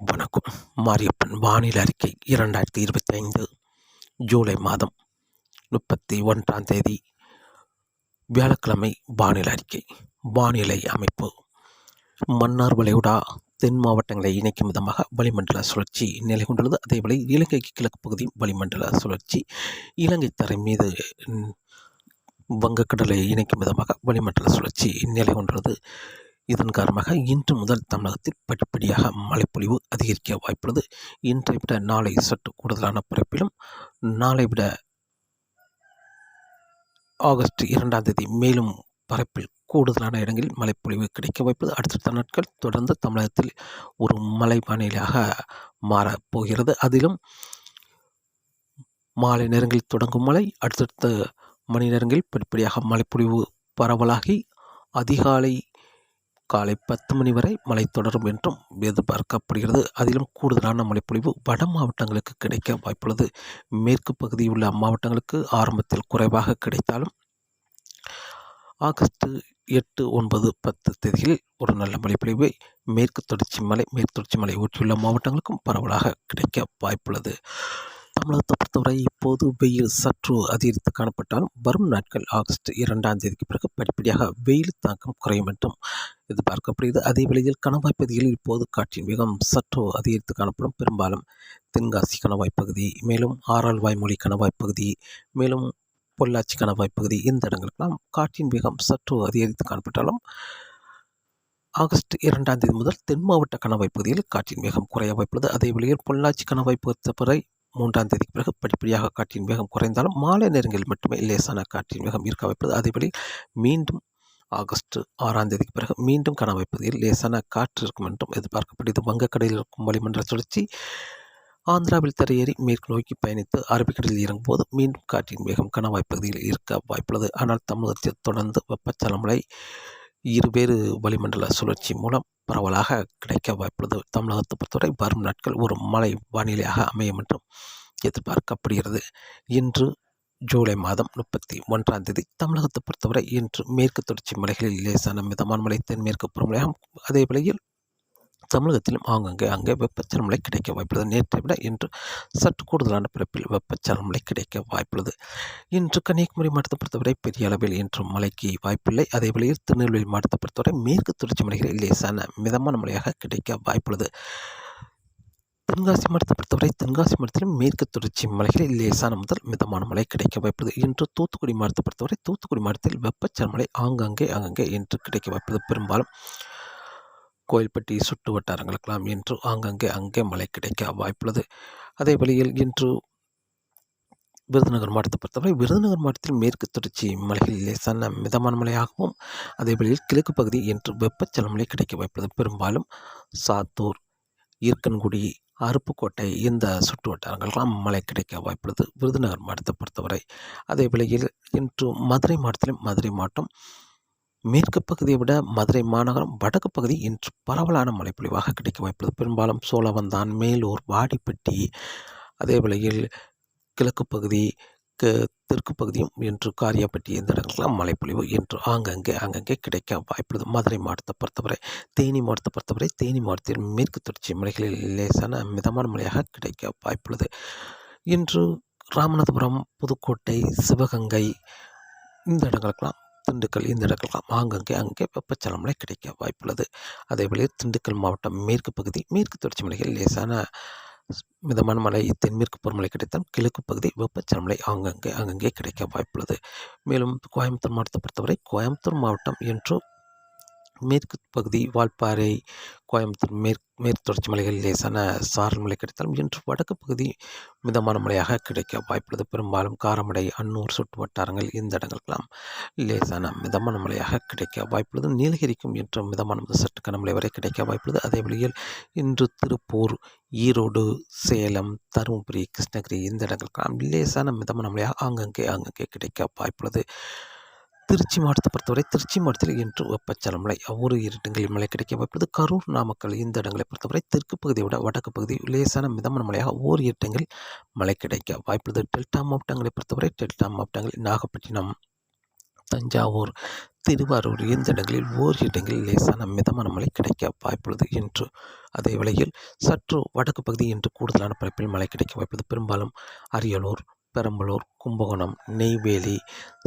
வணக்கம். மாரியப்பன் வானிலை அறிக்கை இரண்டாயிரத்தி இருபத்தி ஐந்து ஜூலை மாதம் முப்பத்தி ஒன்றாம் தேதி. வியாழக்கிழமை வானிலை அறிக்கை வானிலை அமைப்பு. மன்னார் வளைகுடா தென் மாவட்டங்களை இணைக்கும் விதமாக வளிமண்டல சுழற்சி நிலை கொண்டுள்ளது. அதேபோல இலங்கைக்கு கிழக்கு பகுதி வளிமண்டல சுழற்சி இலங்கை தரை மீது வங்கக்கடலை இணைக்கும் விதமாக வளிமண்டல சுழற்சி நிலை கொண்டுள்ளது. இதன் காரணமாக இன்று முதல் தமிழகத்தில் படிப்படியாக மழைப்பொழிவு அதிகரிக்க வாய்ப்புள்ளது. இன்றை விட நாளை சற்று கூடுதலான பரப்பிலும் நாளை விட ஆகஸ்ட் இரண்டாம் தேதி மேலும் பரப்பில் கூடுதலான இடங்களில் மழைப்பொழிவு கிடைக்க வாய்ப்பது அடுத்தடுத்த நாட்கள் தொடர்ந்து தமிழகத்தில் ஒரு மழை வானிலையாக மாறப்போகிறது அதிலும் மாலை நேரங்களில் தொடங்கும் மழை அடுத்தடுத்த மணி நேரங்களில் படிப்படியாக மழைப்பொழிவு பரவலாகி அதிகாலை காலை பத்து மணி வரை மழை தொடரும் என்றும் எதிர்பார்க்கப்படுகிறது. அதிலும் கூடுதலான மழைப்பொழிவு வட மாவட்டங்களுக்கு கிடைக்க வாய்ப்புள்ளது. மேற்கு பகுதியில் உள்ள மாவட்டங்களுக்கு ஆரம்பத்தில் குறைவாக கிடைத்தாலும் ஆகஸ்ட் எட்டு ஒன்பது பத்து தேதியில் ஒரு நல்ல மழைப்பொழிவை மேற்கு தொடர்ச்சி மலை மேற்கு தொடர்ச்சி மலை ஒட்டியுள்ள மாவட்டங்களுக்கும் பரவலாக கிடைக்க வாய்ப்புள்ளது. தமிழகத்தை பொறுத்தவரை இப்போது வெயில் சற்று அதிகரித்து காணப்பட்டாலும் வரும் நாட்கள் ஆகஸ்ட் இரண்டாம் தேதிக்கு பிறகு படிப்படியாக வெயில் தாக்கம் குறையும் என்றும் எதிர்பார்க்கப்படுகிறது. அதே வேளையில் கணவாய் பகுதிகளில் இப்போது காற்றின் வேகம் சற்று அதிகரித்து காணப்படும். பெரும்பாலும் தென்காசி கணவாய் பகுதி மேலும் ஆறாள் வாய்மொழி கணவாய் பகுதி மேலும் பொள்ளாச்சி கணவாய் பகுதி இந்த இடங்களுக்கெல்லாம் காற்றின் வேகம் சற்று அதிகரித்து காணப்பட்டாலும் ஆகஸ்ட் இரண்டாம் தேதி முதல் தென் மாவட்ட கணவாய் பகுதியில் காற்றின் வேகம் குறைய வாய்ப்புள்ளது. அதே வழியில் பொள்ளாச்சி கணவாய் பொறுத்தவரை மூன்றாம் தேதிக்கு பிறகு படிப்படியாக காற்றின் வேகம் குறைந்தாலும் மாலை நேரங்களில் மட்டுமே லேசான காற்றின் வேகம் இருக்க வைப்பது. அதேபடி மீண்டும் ஆகஸ்ட் ஆறாம் தேதிக்கு பிறகு மீண்டும் கணவாய் பகுதியில் லேசான காற்று இருக்கும் என்றும் எதிர்பார்க்கப்படுகிறது. வங்கக்கடலில் இருக்கும் வளிமண்டல சுழற்சி ஆந்திராவில் தரையேறி மேற்கு நோக்கி பயணித்து அரபிக்கடலில் இறங்கும்போது மீண்டும் காற்றின் வேகம் கணவாய் பகுதியில் இருக்க வாய்ப்புள்ளது. ஆனால் தமிழகத்தில் தொடர்ந்து வெப்பச்சலமலை மழை இருவேறு வளிமண்டல சுழற்சி மூலம் பரவலாக கிடைக்க வாய்ப்புள்ளது. தமிழகத்தை பொறுத்தவரை வரும் நாட்கள் ஒரு மழை வானிலையாக அமையும் என்றும் எதிர்பார்க்கப்படுகிறது. இன்று ஜூலை மாதம் முப்பத்தி ஒன்றாம் தேதி தமிழகத்தை பொறுத்தவரை இன்று மேற்கு தொடர்ச்சி மலைகளில் லேசான மிதமான மழை தென்மேற்கு பருவமழையாகும். அதே வேளையில் தமிழகத்திலும் ஆங்கங்கே அங்கே வெப்பச்சலமலை கிடைக்க வாய்ப்புள்ளது. நேற்றை விட இன்று சற்று கூடுதலான பிறப்பில் வெப்பச்சலமலை கிடைக்க வாய்ப்புள்ளது. இன்று கன்னியாகுமரி மாவட்டத்தை பொறுத்தவரை பெரிய அளவில் இன்று மழைக்கு வாய்ப்பில்லை. அதே வேளையில் திருநெல்வேலி மாவட்டத்தை பொறுத்தவரை மேற்கு தொடர்ச்சி மலைகளில் லேசான மிதமான மழையாக கிடைக்க வாய்ப்புள்ளது. தென்காசி மாவட்டத்தை பொறுத்தவரை தென்காசி மாவட்டத்திலும் மேற்கு தொடர்ச்சி மலைகளில் லேசான முதல் மிதமான மழை கிடைக்க வாய்ப்பது இன்று தூத்துக்குடி மாவட்டத்தை பொறுத்தவரை தூத்துக்குடி மாவட்டத்தில் வெப்பச்சலன மழை ஆங்காங்கே அங்கங்கே இன்று கிடைக்க வாய்ப்பது பெரும்பாலும் கோயில்பட்டி சுற்று வட்டாரங்களுக்கெல்லாம் இன்று ஆங்காங்கே அங்கே மழை கிடைக்க வாய்ப்புள்ளது. அதே வழியில் இன்று விருதுநகர் மாவட்டத்தை பொறுத்தவரை விருதுநகர் மாவட்டத்தில் மேற்கு தொடர்ச்சி மலைகளில் லேசான மிதமான மழையாகவும் அதே வழியில் கிழக்கு பகுதி இன்று வெப்பச்சல மழை கிடைக்க வாய்ப்புள்ளது. பெரும்பாலும் சாத்தூர் ஈர்க்கன்குடி அருப்புக்கோட்டை இந்த சுற்று வட்டாரங்களுக்கெல்லாம் மழை கிடைக்க வாய்ப்புள்ளது விருதுநகர் மாவட்டத்தை பொறுத்தவரை. அதே வேளையில் இன்று மதுரை மாவட்டத்திலும் மதுரை மாவட்டம் மேற்கு பகுதியை விட மதுரை மாநகரம் வடக்கு பகுதி இன்று பரவலான மழைப்பொழிவாக கிடைக்க வாய்ப்புள்ளது. பெரும்பாலும் சோழவந்தான் மேலூர் வாடிப்பட்டி அதே வேளையில் கிழக்கு பகுதி க தெற்கு பகுதியும் இன்று காரியாப்பட்டி இந்த இடங்கள்லாம் மழைப்பொழிவு என்று ஆங்கங்கே அங்கங்கே கிடைக்க வாய்ப்புள்ளது. மதுரை மாவட்டத்தை பொறுத்தவரை தேனி மாவட்டத்தை பொறுத்தவரை தேனி மாவட்டத்தில் மேற்கு தொடர்ச்சி மலைகளில் லேசான மிதமான மழையாக கிடைக்க வாய்ப்புள்ளது. இன்று ராமநாதபுரம் புதுக்கோட்டை சிவகங்கை இந்த இடங்களுக்கெல்லாம் திண்டுக்கல் இந்த இடங்கள்லாம் ஆங்கங்கே அங்கே வெப்பச்சலமலை கிடைக்க வாய்ப்புள்ளது. அதேபோல திண்டுக்கல் மாவட்டம் மேற்கு பகுதி மேற்கு தொடர்ச்சி மலைகள் லேசான மிதமான மழை தென்மேற்கு பருவமழை கிடைத்தால் கிழக்கு பகுதி வெப்பச்சலமலை ஆங்கங்கே அங்கங்கே கிடைக்க வாய்ப்புள்ளது. மேலும் கோயம்புத்தூர் மாவட்டத்தை பொறுத்தவரை கோயம்புத்தூர் மாவட்டம் என்றும் மேற்கு பகுதி வால்பாறை கோயம்புத்தூர் மேற்கு மேற்கு தொடர்ச்சி மலைகளில் லேசான சாரல் மழை கிடைத்தாலும் இன்று வடக்கு பகுதி மிதமான மழையாக கிடைக்க வாய்ப்புள்ளது. பெரும்பாலும் காரமடை அன்னூர் சுற்று வட்டாரங்கள் இந்த இடங்களுக்கெல்லாம் லேசான மிதமான மழையாக கிடைக்க வாய்ப்புள்ளது. நீலகிரிக்கும் இன்று மிதமான முதல் சற்று கனமழை வரை கிடைக்க வாய்ப்புள்ளது. அதே வழியில் இன்று திருப்பூர் ஈரோடு சேலம் தருமபுரி கிருஷ்ணகிரி இந்த இடங்களுக்கெல்லாம் லேசான மிதமான மழையாக ஆங்கங்கே அங்கங்கே கிடைக்க வாய்ப்புள்ளது. திருச்சி மாவட்டத்தை பொறுத்தவரை திருச்சி மாவட்டத்தில் இன்று வெப்பச்சலன மலை ஒவ்வொரு இடங்களில் மழை கிடைக்க வாய்ப்புள்ளது. கரூர் நாமக்கல் இந்த இடங்களை பொறுத்தவரை தெற்கு பகுதியை விட வடக்கு பகுதி லேசான மிதமான மழையாக ஓர் இடங்களில் மழை கிடைக்க வாய்ப்புள்ளது. டெல்டா மாவட்டங்களை பொறுத்தவரை டெல்டா மாவட்டங்களில் நாகப்பட்டினம் தஞ்சாவூர் திருவாரூர் இந்த இடங்களில் ஓர் இடங்களில் லேசான மிதமான மழை கிடைக்க வாய்ப்புள்ளது என்று அதே வேளையில் சற்று வடக்கு பகுதி என்று கூடுதலான பரப்பில் மழை கிடைக்க வாய்ப்புள்ளது. பெரும்பாலும் அரியலூர் பெரம்பலூர் கும்பகோணம் நெய்வேலி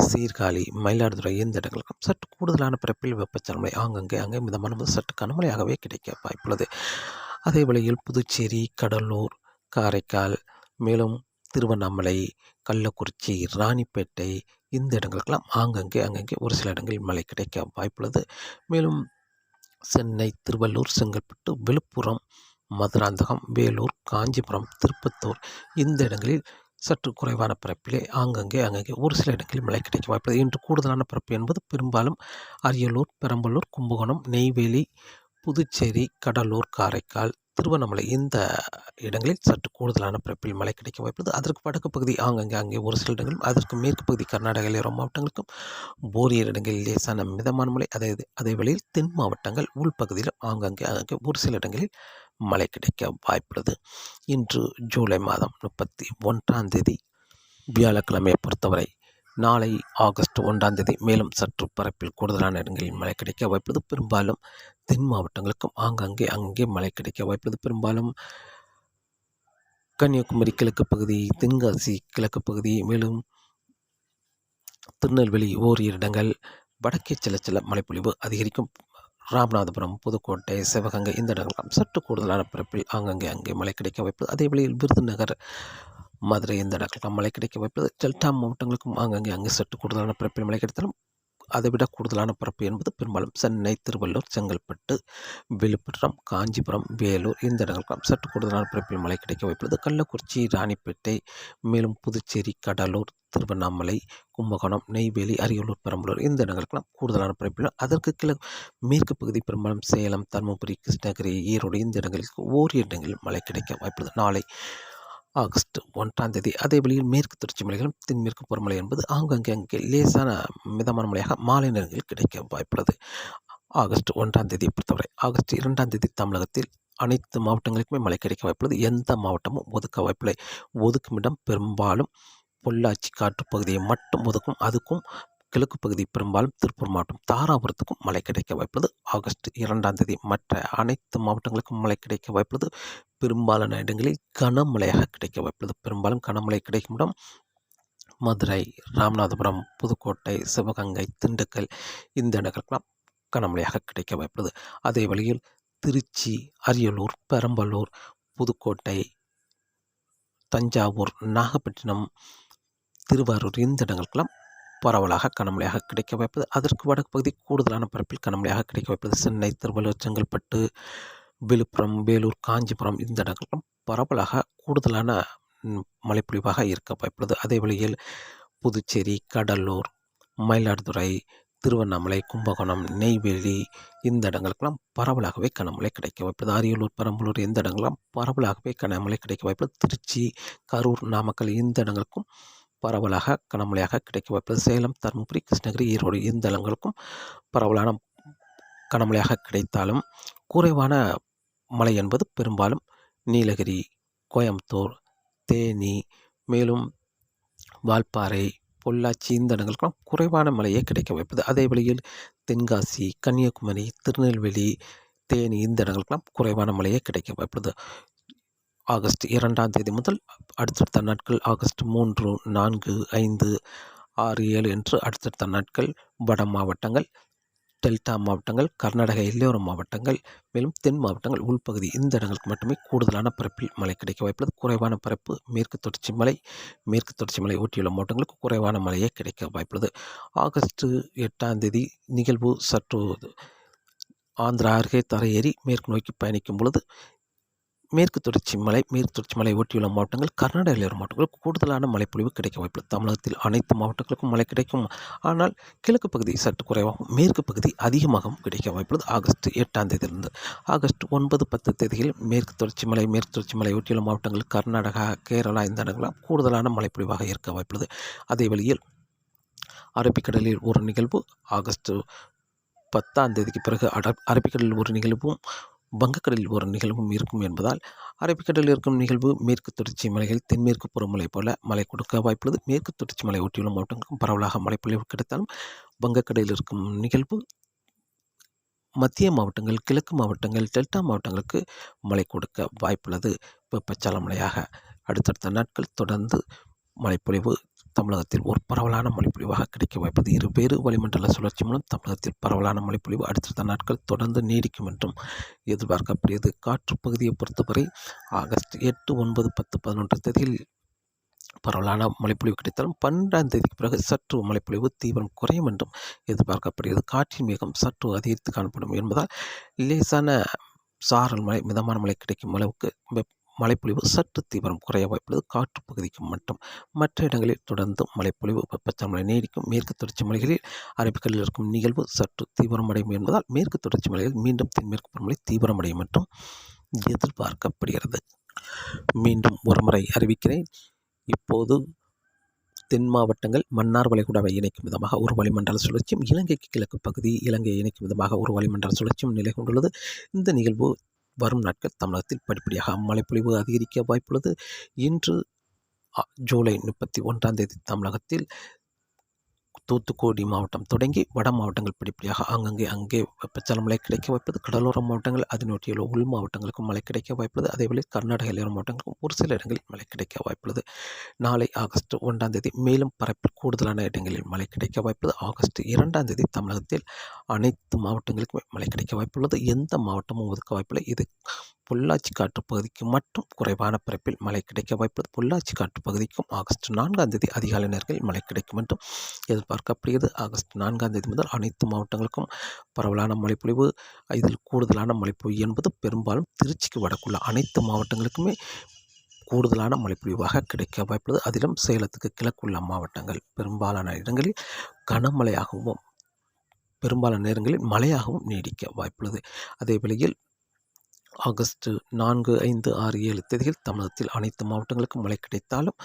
சீர்காழி மயிலாடுதுறை இந்த இடங்களுக்கும் சற்று கூடுதலான பிறப்பில் வெப்பச்சலமலை ஆங்கங்கே அங்கே மிதமான சற்று கனமழையாகவே கிடைக்க வாய்ப்புள்ளது. அதே வேளையில் புதுச்சேரி கடலூர் காரைக்கால் மேலும் திருவண்ணாமலை கள்ளக்குறிச்சி ராணிப்பேட்டை இந்த இடங்களுக்கெல்லாம் ஆங்கங்கே அங்கங்கே ஒரு சில இடங்களில் மழை கிடைக்க வாய்ப்புள்ளது. மேலும் சென்னை திருவள்ளூர் செங்கல்பட்டு விழுப்புரம் மதுராந்தகம் வேலூர் காஞ்சிபுரம் திருப்பத்தூர் இந்த இடங்களில் சற்று குறைவான பரப்பிலே ஆங்கங்கே அங்கங்கே ஒரு சில இடங்களில் மழை கிடைக்க வாய்ப்பு இன்று கூடுதலான பரப்பு என்பது பெரும்பாலும் அரியலூர் பெரம்பலூர் கும்பகோணம் நெய்வேலி புதுச்சேரி கடலூர் காரைக்கால் திருவண்ணாமலை இந்த இடங்களில் சற்று கூடுதலான பரப்பில் மழை கிடைக்க வாய்ப்புள்ளது. அதற்கு வடக்கு பகுதி ஆங்கங்கே அங்கே ஒரு சில இடங்களும் அதற்கு மேற்கு பகுதி கர்நாடக எல்லையோர மாவட்டங்களுக்கும் போரியர் இடங்களில் லேசான மிதமான மழை. அதே அதே வேளையில் தென் மாவட்டங்கள் உள்பகுதியிலும் ஆங்கங்கே அங்கே ஒரு சில இடங்களில் மழை கிடைக்க வாய்ப்புள்ளது. இன்று ஜூலை மாதம் முப்பத்தி ஒன்றாம் தேதி வியாழக்கிழமையை பொறுத்தவரை நாளை ஆகஸ்ட் ஒன்றாம் தேதி மேலும் சற்று பரப்பில் கூடுதலான இடங்களில் மழை கிடைக்க வாய்ப்புள்ளது. பெரும்பாலும் தென் மாவட்டங்களுக்கும் ஆங்காங்கே அங்கே மழை கிடைக்க வாய்ப்புள்ளது. பெரும்பாலும் கன்னியாகுமரி கிழக்கு பகுதி தென்காசி கிழக்கு பகுதி மேலும் திருநெல்வேலி ஓரிரு இடங்கள் வடக்கே சில சில மழைப்பொழிவு அதிகரிக்கும் ராமநாதபுரம் புதுக்கோட்டை சிவகங்கை இந்த இடங்கள்லாம் சற்று கூடுதலான பிறப்பில் ஆங்கங்கே அங்கே மழை கிடைக்க வைப்பது அதே வழியில் விருதுநகர் மதுரை இந்த இடங்கள்லாம் மழை கிடைக்க வைப்பது டெல்டா மாவட்டங்களுக்கும் அங்கங்கே அங்கே சற்று கூடுதலான பரப்பில் மழை கிடைத்தாலும் அதை விட கூடுதலான பரப்பு என்பது பெரும்பாலும் சென்னை திருவள்ளூர் செங்கல்பட்டு விழுப்புரம் காஞ்சிபுரம் வேலூர் இந்த இடங்களுக்கெல்லாம் சற்று கூடுதலான பரப்பில் மழை கிடைக்க வாய்ப்புள்ளது. கள்ளக்குறிச்சி ராணிப்பேட்டை மேலும் புதுச்சேரி கடலூர் திருவண்ணாமலை கும்பகோணம் நெய்வேலி அரியலூர் பெரம்பலூர் இந்த இடங்களுக்கெல்லாம் கூடுதலான பரப்பிலும் அதற்கு கிழக்கு மேற்கு பகுதி பெரும்பாலும் சேலம் தருமபுரி கிருஷ்ணகிரி ஈரோடு இந்த இடங்களுக்கு ஓரிரு இடங்களில் மழை கிடைக்க வாய்ப்புள்ளது. நாளை ஆகஸ்ட் ஒன்றாம் தேதி. அதே வழியில் மேற்கு தொடர்ச்சி மலைகளும் தென்மேற்கு பருவமழை என்பது ஆங்காங்கே அங்கே லேசான மிதமான மழையாக மாலை நேரங்களில் கிடைக்க வாய்ப்புள்ளது. ஆகஸ்ட் ஒன்றாம் தேதியை பொறுத்தவரை ஆகஸ்ட் இரண்டாம் தேதி தமிழகத்தில் அனைத்து மாவட்டங்களுக்குமே மழை கிடைக்க வாய்ப்புள்ளது. எந்த மாவட்டமும் ஒதுக்க வாய்ப்பில்லை. ஒதுக்கும் இடம் பெரும்பாலும் பொள்ளாச்சி காற்று பகுதியை மட்டும் ஒதுக்கும். அதுக்கும் கிழக்கு பகுதி பெரும்பாலும் திருப்பூர் மாவட்டம் தாராபுரத்துக்கும் மழை கிடைக்க வாய்ப்புள்ளது. ஆகஸ்ட் இரண்டாம் தேதி மற்ற அனைத்து மாவட்டங்களுக்கும் மழை கிடைக்க வாய்ப்புள்ளது. பெரும்பாலான இடங்களில் கனமழையாக கிடைக்க வாய்ப்புள்ளது. பெரும்பாலும் கனமழை கிடைக்கும் இடம் மதுரை ராமநாதபுரம் புதுக்கோட்டை சிவகங்கை திண்டுக்கல் இந்த இடங்களுக்கெல்லாம் கனமழையாக கிடைக்க வாய்ப்புள்ளது. அதே வழியில் திருச்சி அரியலூர் பெரம்பலூர் புதுக்கோட்டை தஞ்சாவூர் நாகப்பட்டினம் திருவாரூர் இந்த இடங்களுக்கெல்லாம் பரவலாக கனமழையாக கிடைக்க வாய்ப்பது அதற்கு வடக்கு பகுதி கூடுதலான பரப்பில் கனமழையாக கிடைக்க வைப்பது சென்னை திருவள்ளூர் செங்கல்பட்டு விழுப்புரம் வேலூர் காஞ்சிபுரம் இந்த இடங்களும் பரவலாக கூடுதலான மழைப்பொழிவாக இருக்க வாய்ப்புள்ளது. அதே வழியில் புதுச்சேரி கடலூர் மயிலாடுதுறை திருவண்ணாமலை கும்பகோணம் நெய்வேலி இந்த இடங்களுக்கெல்லாம் பரவலாகவே கனமழை கிடைக்க வாய்ப்புள்ளது. அரியலூர் பெரம்பலூர் இந்த இடங்கள்லாம் பரவலாகவே கனமழை கிடைக்க வாய்ப்புள்ளது. திருச்சி கரூர் நாமக்கல் இந்த இடங்களுக்கும் பரவலாக கனமழையாக கிடைக்க வாய்ப்பு சேலம் தருமபுரி கிருஷ்ணகிரி ஈரோடு இந்த இடங்களுக்கும் பரவலான கனமழையாக கிடைத்தாலும் குறைவான மழை என்பது பெரும்பாலும் நீலகிரி கோயம்புத்தூர் தேனி மேலும் வால்பாறை பொள்ளாச்சி இந்த இடங்களுக்கெல்லாம் குறைவான மழையே கிடைக்க வைப்பது அதே வழியில் தென்காசி கன்னியாகுமரி திருநெல்வேலி தேனி இந்த இடங்களுக்கெல்லாம் குறைவான மழையே கிடைக்க வாய்ப்புது. ஆகஸ்ட் இரண்டாம் தேதி முதல் அடுத்தடுத்த நாட்கள் ஆகஸ்ட் மூன்று நான்கு ஐந்து ஆறு ஏழு என்று அடுத்தடுத்த நாட்கள் வட மாவட்டங்கள் டெல்டா மாவட்டங்கள் கர்நாடக எல்லையோர மாவட்டங்கள் மேலும் தென் மாவட்டங்கள் உள்பகுதி இந்த இடங்களுக்கு மட்டுமே கூடுதலான பரப்பில் மழை கிடைக்க வாய்ப்புள்ளது. குறைவான பரப்பு மேற்கு தொடர்ச்சி மலை மேற்கு தொடர்ச்சி மலை ஒட்டியுள்ள மாவட்டங்களுக்கு குறைவான மழையே கிடைக்க வாய்ப்புள்ளது. ஆகஸ்ட் எட்டாம் தேதி நிகழ்வு சற்று ஆந்திரா அருகே தரையேறி மேற்கு நோக்கி பயணிக்கும் பொழுது மேற்கு தொடர்ச்சி மலை மேற்கு தொடர்ச்சி மலை ஒட்டியுள்ள மாவட்டங்கள் கர்நாடகாவில் உள்ள மாவட்டங்களுக்கு கூடுதலான மழைப்பொழிவு கிடைக்க வாய்ப்புள்ளது தமிழகத்தில் அனைத்து மாவட்டங்களுக்கும் மழை கிடைக்கும். ஆனால் கிழக்கு பகுதி சற்று குறைவாகவும் மேற்கு பகுதி அதிகமாகவும் கிடைக்க வாய்ப்புள்ளது. ஆகஸ்ட் எட்டாம் தேதியிலிருந்து ஆகஸ்ட் ஒன்பது பத்து தேதியில் மேற்கு தொடர்ச்சி மலை மேற்கு தொடர்ச்சி மலை ஒட்டியுள்ள மாவட்டங்கள் கர்நாடகா கேரளா இந்த இடங்களாம் கூடுதலான மழைப்பொழிவாக இருக்க வாய்ப்புள்ளது. அதே வழியில் அரபிக்கடலில் ஒரு நிகழ்வு ஆகஸ்ட் பத்தாம் தேதிக்கு பிறகு அட அரபிக்கடலில் ஒரு நிகழ்வும் வங்கக்கடலில் ஒரு நிகழ்வும் இருக்கும் என்பதால் அரபிக்கடலில் இருக்கும் நிகழ்வு மேற்கு தொடர்ச்சி மலைகள் தென்மேற்கு பருவமழை போல மழை கொடுக்க வாய்ப்புள்ளது. மேற்கு தொடர்ச்சி மலை ஒட்டியுள்ள மாவட்டங்களுக்கும் பரவலாக மழைப்பொழிவு கிடைத்தாலும் வங்கக்கடலில் இருக்கும் நிகழ்வு மத்திய மாவட்டங்கள் கிழக்கு மாவட்டங்கள் டெல்டா மாவட்டங்களுக்கு மழை கொடுக்க வாய்ப்புள்ளது. வெப்பச்சல மழையாக அடுத்தடுத்த நாட்கள் தொடர்ந்து மழைப்பொழிவு தமிழகத்தில் ஒரு பரவலான மொழிப்பொழிவாக கிடைக்க வாய்ப்பது இருவேறு வளிமண்டல சுழற்சி மூலம் தமிழகத்தில் பரவலான மொழிப்பொழிவு அடுத்தடுத்த நாட்கள் தொடர்ந்து நீடிக்கும் என்றும் எதிர்பார்க்கப்படுகிறது. காற்று பகுதியை பொறுத்தவரை ஆகஸ்ட் எட்டு ஒன்பது பத்து பதினொன்று தேதியில் பரவலான மழைப்பொழிவு கிடைத்தாலும் பன்னெண்டாம் தேதிக்கு பிறகு சற்று மழைப்பொழிவு தீவிரம் குறையும் என்றும் எதிர்பார்க்கப்படுகிறது. காற்றின் வேகம் சற்று அதிகரித்து காணப்படும் என்பதால் லேசான சாரல் மழை மிதமான மழை கிடைக்கும் அளவுக்கு மழைப்பொழிவு சற்று தீவிரம் குறைய வாய்ப்புள்ளது. காற்று பகுதிக்கு மட்டும். மற்ற இடங்களில் தொடர்ந்து மழைப்பொழிவு வெப்பச்சமலை நீடிக்கும் மேற்கு தொடர்ச்சி மலைகளில் அரபிக்கடலில் இருக்கும் நிகழ்வு சற்று தீவிரமடையும் என்பதால் மேற்கு தொடர்ச்சி மலையில் மீண்டும் தென்மேற்கு பருவமழை தீவிரமடையும் மற்றும் எதிர்பார்க்கப்படுகிறது. மீண்டும் ஒருமுறை அறிவிக்கிறேன். இப்போது தென் மாவட்டங்கள் மன்னார் வளைகுடாவை இணைக்கும் விதமாக ஒரு வளிமண்டல சுழற்சியும் இலங்கைக்கு கிழக்கு பகுதி இலங்கையை இணைக்கும் விதமாக ஒரு வளிமண்டல சுழற்சியும் நிலை கொண்டுள்ளது. இந்த நிகழ்வு வரும் நாட்கள் தமிழகத்தில் படிப்படியாக மழைப்பொழிவு அதிகரிக்க வாய்ப்புள்ளது. இன்று ஜூலை முப்பத்தி ஒன்றாம் தேதி தமிழகத்தில் தூத்துக்குடி மாவட்டம் தொடங்கி வட மாவட்டங்கள் படிப்படியாக அங்கங்கே அங்கே வெப்பச்சல மழை கிடைக்க வாய்ப்பது கடலோர மாவட்டங்கள் அதனொட்டியுள்ள உள் மாவட்டங்களுக்கும் மழை கிடைக்க வாய்ப்புள்ளது. அதேபோல கர்நாடக எல்லையோர மாவட்டங்களுக்கும் ஒரு சில இடங்களில் மழை கிடைக்க வாய்ப்புள்ளது. நாளை ஆகஸ்ட் ஒன்றாம் தேதி மேலும் பரப்பில் கூடுதலான இடங்களில் மழை கிடைக்க வாய்ப்புள்ளது. ஆகஸ்ட் இரண்டாம் தேதி தமிழகத்தில் அனைத்து மாவட்டங்களுக்குமே மழை கிடைக்க வாய்ப்புள்ளது. எந்த மாவட்டமும் ஒதுக்க வாய்ப்பில்லை. இது பொள்ளாச்சி காற்று மட்டும் குறைவான பரப்பில் மழை கிடைக்க வாய்ப்புள்ளது பொள்ளாச்சி காற்று பகுதிக்கும் ஆகஸ்ட் நான்காம் தேதி அதிகாலை நேரங்களில் மழை கிடைக்கும் என்றும் எதிர்பார்க்கப்படுகிறது. ஆகஸ்ட் நான்காம் தேதி முதல் அனைத்து மாவட்டங்களுக்கும் பரவலான மழைப்பொழிவு இதில் கூடுதலான மழைப்பொழிவு என்பது பெரும்பாலும் திருச்சிக்கு வடக்குள்ள அனைத்து மாவட்டங்களுக்குமே கூடுதலான மழைப்பொழிவாக கிடைக்க வாய்ப்புள்ளது. அதிலும் சேலத்துக்கு கிழக்குள்ள மாவட்டங்கள் பெரும்பாலான இடங்களில் கனமழையாகவும் பெரும்பாலான நேரங்களில் மழையாகவும் நீடிக்க வாய்ப்புள்ளது. அதே வேளையில் ஆகஸ்ட் நான்கு ஐந்து ஆறு ஏழு தேதியில் தமிழகத்தில் அனைத்து மாவட்டங்களுக்கும் மழை கிடைத்தாலும்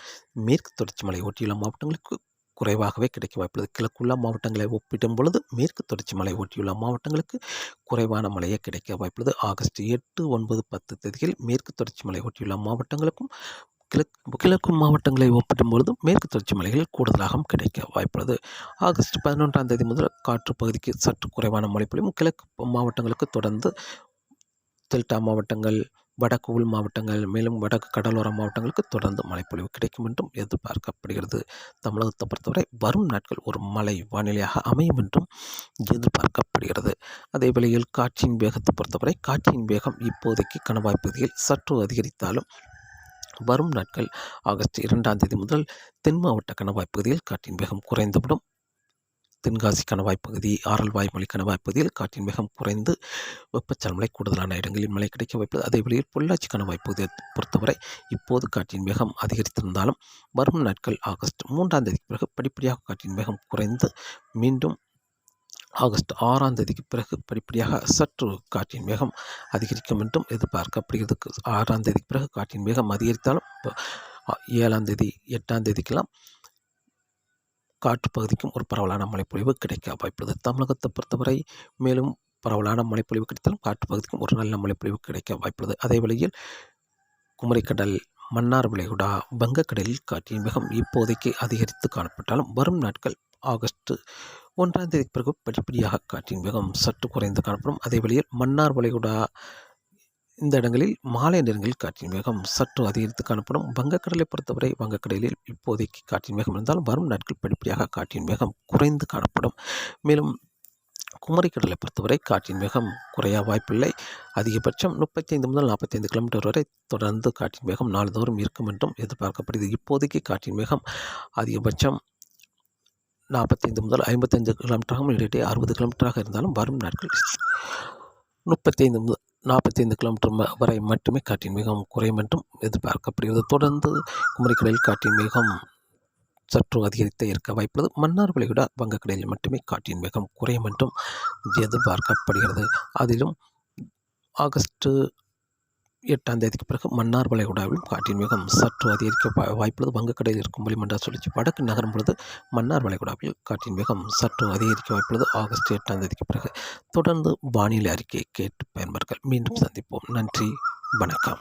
மேற்கு தொடர்ச்சி மலை ஒட்டியுள்ள மாவட்டங்களுக்கு குறைவாகவே கிடைக்க வாய்ப்புள்ளது. கிழக்குள்ள மாவட்டங்களை ஒப்பிடும் பொழுது மேற்கு தொடர்ச்சி மலை ஒட்டியுள்ள மாவட்டங்களுக்கு குறைவான மழையே கிடைக்க வாய்ப்புள்ளது. ஆகஸ்ட் எட்டு ஒன்பது பத்து தேதியில் மேற்கு தொடர்ச்சி மலை ஒட்டியுள்ள மாவட்டங்களுக்கும் கிழக்கு கிழக்கு மாவட்டங்களை ஒப்பிடும் பொழுது மேற்கு தொடர்ச்சி மலைகள் கூடுதலாக கிடைக்க வாய்ப்புள்ளது. ஆகஸ்ட் பதினொன்றாம் தேதி முதல் காற்று பகுதிக்கு சற்று குறைவான மழை பொழியும் கிழக்கு மாவட்டங்களுக்கு தொடர்ந்து டெல்டா மாவட்டங்கள் வடக்கு உள் மாவட்டங்கள் மேலும் வடக்கு கடலோர மாவட்டங்களுக்கு தொடர்ந்து மழைப்பொழிவு கிடைக்கும் என்றும் எதிர்பார்க்கப்படுகிறது. தமிழகத்தை பொறுத்தவரை வரும் நாட்கள் ஒரு மழை வானிலையாக அமையும் என்றும் எதிர்பார்க்கப்படுகிறது. அதே வேளையில் காற்றின் வேகத்தை பொறுத்தவரை காற்றின் வேகம் இப்போதைக்கு கணவாய் பகுதியில் சற்று அதிகரித்தாலும் வரும் நாட்கள் ஆகஸ்ட் இரண்டாம் தேதி முதல் தென் மாவட்ட கணவாய் பகுதியில் காற்றின் வேகம் குறைந்துவிடும். தென்காசி கணவாய் பகுதி ஆரல்வாய் மொழி கணவாய் பகுதியில் காற்றின் வேகம் குறைந்து வெப்பச்சலமலை கூடுதலான இடங்களில் மழை கிடைக்க வாய்ப்பது அதே வழியில் பொள்ளாச்சி கணவாய் பகுதியை பொறுத்தவரை இப்போது காற்றின் வேகம் அதிகரித்திருந்தாலும் வரும் நாட்கள் ஆகஸ்ட் மூன்றாம் தேதிக்கு பிறகு படிப்படியாக காற்றின் வேகம் குறைந்து மீண்டும் ஆகஸ்ட் ஆறாம் தேதிக்கு பிறகு படிப்படியாக சற்று காற்றின் வேகம் அதிகரிக்கும் என்றும் எதிர்பார்க்கப்படுகிறது. ஆறாம் தேதிக்கு பிறகு காற்றின் வேகம் அதிகரித்தாலும் ஏழாம் தேதி எட்டாம் தேதிக்கெல்லாம் காற்று பகுதிக்கும் ஒரு பரவலான மழைப்பொழிவு கிடைக்க வாய்ப்புள்ளது. தமிழகத்தை பொறுத்தவரை மேலும் பரவலான மழைப்பொழிவு கிடைத்தாலும் காற்று பகுதிக்கும் ஒரு நல்ல மழைப்பொழிவு கிடைக்க வாய்ப்புள்ளது. அதே வழியில் குமரிக்கடல் மன்னார் விளைகுடா வங்கக்கடலில் காற்றின் வேகம் இப்போதைக்கு அதிகரித்து காணப்பட்டாலும் வரும் நாட்கள் ஆகஸ்ட் ஒன்றாம் தேதி பிறகு படிப்படியாக காற்றின் வேகம் சற்று குறைந்து காணப்படும். அதே வழியில் மன்னார் வளைகுடா இந்த இடங்களில் மாலை நேரங்களில் காற்றின் வேகம் சற்று அதிகரித்து காணப்படும். வங்கக்கடலை பொறுத்தவரை வங்கக்கடலில் இப்போதைக்கு காற்றின் வேகம் இருந்தாலும் வரும் நாட்கள் படிப்படியாக காற்றின் வேகம் குறைந்து காணப்படும். மேலும் குமரிக்கடலை பொறுத்தவரை காற்றின் வேகம் குறைய வாய்ப்பில்லை. அதிகபட்சம் முப்பத்தைந்து முதல் நாற்பத்தைந்து கிலோமீட்டர் வரை தொடர்ந்து காற்றின் வேகம் நாள்தோறும் இருக்கும் என்றும் எதிர்பார்க்கப்படுகிறது. இப்போதைக்கு காற்றின் வேகம் அதிகபட்சம் நாற்பத்தைந்து முதல் ஐம்பத்தைந்து கிலோமீட்டராகவும் இடையே அறுபது கிலோமீட்டராக இருந்தாலும் வரும் நாட்கள் முப்பத்தைந்து முதல் நாற்பத்தைந்து கிலோமீட்டர் வரை மட்டுமே காற்றின் வேகம் குறையும் என்றும் எதிர்பார்க்கப்படுகிறது. தொடர்ந்து குமரிக்கடலில் காற்றின் வேகம் சற்று அதிகரித்தே இருக்க வாய்ப்புள்ளது. மன்னார் விட வங்கக்கடலில் மட்டுமே காற்றின் வேகம் குறையும் என்றும் எதிர்பார்க்கப்படுகிறது. அதிலும் ஆகஸ்ட் எட்டாம் தேதிக்கு பிறகு மன்னார் வளைகுடாவிலும் காற்றின் வேகம் சற்று அதிகரிக்க வாய்ப்புள்ளது. வங்கக்கடையில் இருக்கும் வளிமண்டல சுழற்சி வடக்கு நகரும் பொழுது மன்னார் வளைகுடாவில் காற்றின் வேகம் சற்று அதிகரிக்க வாய்ப்புள்ளது. ஆகஸ்ட் எட்டாம் தேதிக்கு பிறகு தொடர்ந்து வானிலை அறிக்கையை கேட்டு பயன்பர்கள் மீண்டும் சந்திப்போம். நன்றி. வணக்கம்.